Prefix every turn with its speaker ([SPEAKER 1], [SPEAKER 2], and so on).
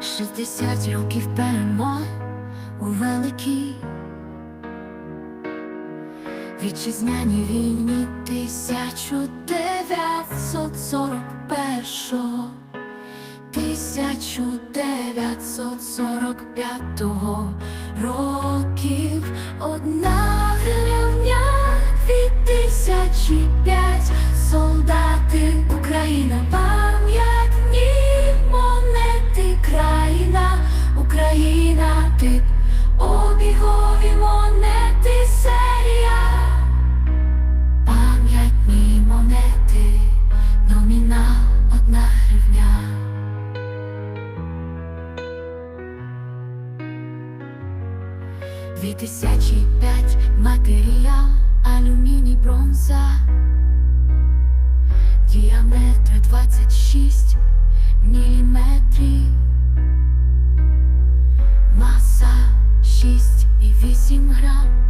[SPEAKER 1] 60 років перемог у великій Вітчизняній війні 1941 1945 років. Одна гривня від тисячі п'ять. Солдати Україна обігові монети серія. Пам'ятні монети номінал одна гривня. Дві тисячі п'ять матеріал, алюміній, бронза. Діаметр 26 міліметрів 村